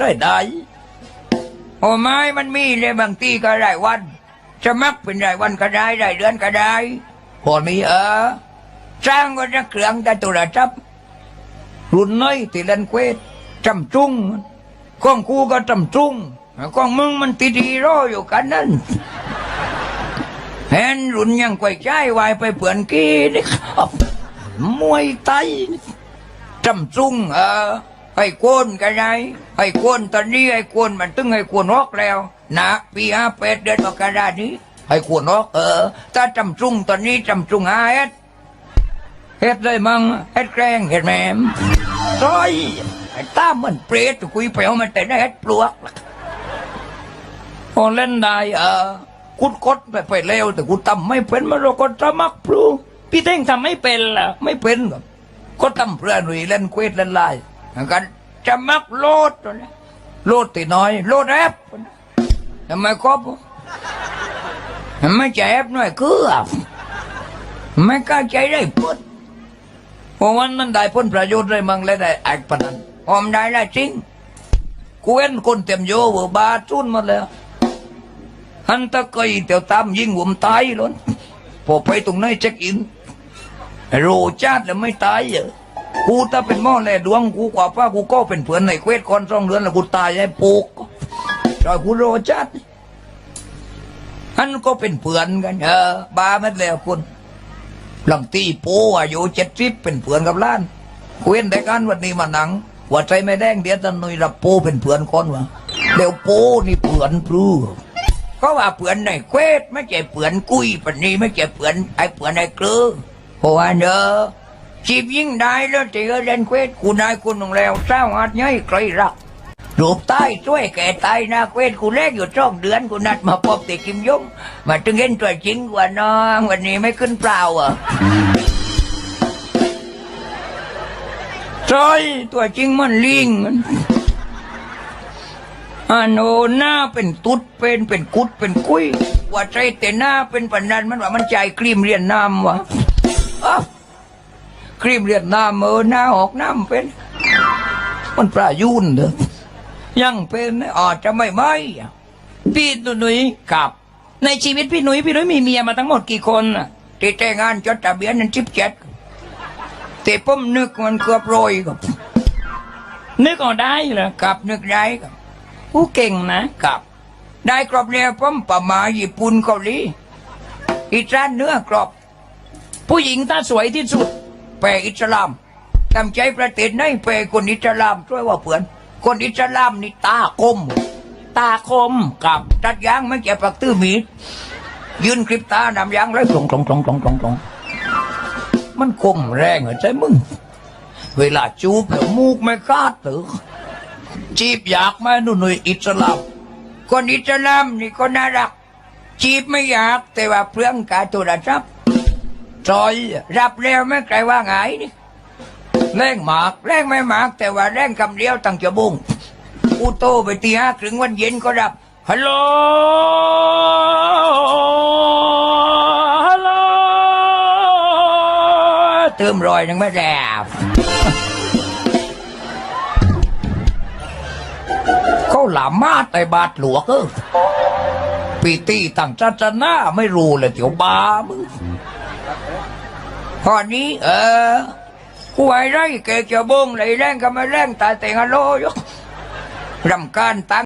ได้ได้โอ้ไม่มันมีเลยบางทีก็รายวันจะมักเป็นรายวันก็ได้รายเดือนก็ได้พอนี้เออจ้างก็จะเครื่องแต่ตัวละจับรุ่นน้อยที่เล่นเควสจำจุ้งของกูก็จำจุ้งของมึงมันติดฮีโร่อยู่กันนั่นเห็นรุ่นยังไกวใจวายไปเปื่อนกี้นี่ครับมวยไตจำจุ้งเออ ไอ้โกนกันไงไอ้โกนตอนนี้ไอ้โกนมันตึงไอ้โกนรอกแล้ว นะปีห้าแปดเดือนมกรานี้ไอ้โกนรอกเออ ถ้าจำจุงตอนนี้จำจุงหาเฮ็ดเฮ็ดเลยมั้งเฮ็ดแกล้งเฮ็ดแหมมร้อยไอ้ตาเหมือนเปรตคุยไปเอามันแต่ได้เฮ็ดปลวกพอเล่นได้เออกุดกดไปไปเร็วแต่กูทำไม่เป็นมันเราก็ทำมักพลูพี่เท่งทำไม่เป็นล่ะไม่เป็นครับก็ทำเพื่อนหนุ่ยเล่นเควสเล่นไลน์ กันจะมักโลดตัวนี้โลดตีน้อย โลดแอปทำไมครบทำไมใจแอปหน่อยคือไม่กล้าใจได้พุดเพราะวันนั้นได้พ้นประโยชน์เลยมังเลยได้แอกปนันอมได้ได้จริงกูเห็นคนเต็มโยเวบาจุนหมาแล้วฮันตะกอยเตียวตามยิงผมตายล้นพอไปตรงไหนนเช็คอินโรชาติแล้วไม่ตายเหรอ กูถ้าเป็นหม้อแลดวงกูกว่าป้ากูก็เป็นเพื่อนในเควสคอนสองเดือนแล้วกูตายไอ้ปูกจอยกูโรชาติฮันก็เป็นเพื่อนกันเออบาไม่แล้วคุณหลังตีปูอายุเจ็ดสิบเป็นเพื่อนกับล้านเห็นแต่การวันนี้มาหนังว่าใจไม่แดงเดียวจะหนุยรับปูเป็นเพื่อนคนวะเดี๋ยวปูนี่เพื่อนพลูเขาว่าเพื่อนในเควสไม่ใช่เพื่อนกุ้ยปันนี้ไม่ใช่เพื่อนไอ้เพื่อนไอ้เกลือเพราะว่าเนอะ จีบยิ่งได้แล้วเจอเล่นเควสกูนายคุณของแล้วเศร้าอาดย่อยใครรักรูปใต้ช่วยแก่ตายนะเควสกูแรกอยู่ช่องเดือนกูนัดมาพบติกิมยงมาถึงเห็นตัวจริงกว่าน้องวันนี้ไม่ขึ้นเปล่าอะใช่ตัวจริงมันลิงมันอันโอหน้าเป็นตุ๊ดเป็นเป็นกุดเป็นกุ้ยว่าใจแต่หน้าเป็นปันนันมันว่ามันใจครีมเรียนน้ำวะ ครีมเรียนน้ำเออหน้าออกน้ำเป็น มันปลายุ่นเด้อยังเป็นอาจจะไม่ไหมพี่หนุ่ยกับ ในชีวิตพี่หนุ่ยพี่หนุ่ยมีเมียมาทั้งหมดกี่คนที่แต่งงานจดทะเบียนนั้นชิบเจ็ดแต่ผมนึกมันเกือบโรยกับนึกออกได้เหรอกับนึกได้กับผู้เก่งนะกับ ได้กรอบแล้วผมประมาญี่ปุ่นเกาหลีอีสานเนื้อกรอบ ผู้หญิงตาสวยที่สุด แปลอิสลามทำใจประเทศไหนแปลคนอิสลามช่วยว่าเพื่อน คนอิสลามนี่ตาคม ตาคมกับตัดยางไม่แก่ปักตื้อมีดยืนคลิปตานำยางเลยตรงตรงตรงตรงตรงตรงมันคมแรงเหรอใจมึง เวลาจูบแล้วมูกไม่คาดตือจีบอยากไหมาหนุ่ยอิสลามคนอิสลามนี่ก็น่ารักจีบไม่อยากแต่ว่าเพื่องกาตัวระจับ จอยรับแล้วไม่ใครว่าไงนี่แรงหมากแรงไม่หมาก แต่ว่าแรงคำเดียวตั้งจะบุ้งกูโตไปตีห้าครึ่งวันเย็นก็รับฮัลโหลฮัลโหลเติมรอยยังไม่แรบเขาหลามาแต่บาดหลวกเออปีตีต่างศาสนาไม่รู้เลยเดี๋ยวบ้ามึง พอนี้ เออกูไอ้ไรเกะจะบงเลยแรงก็ไม่แรงตายแต่งอโลยกรำการตั้ง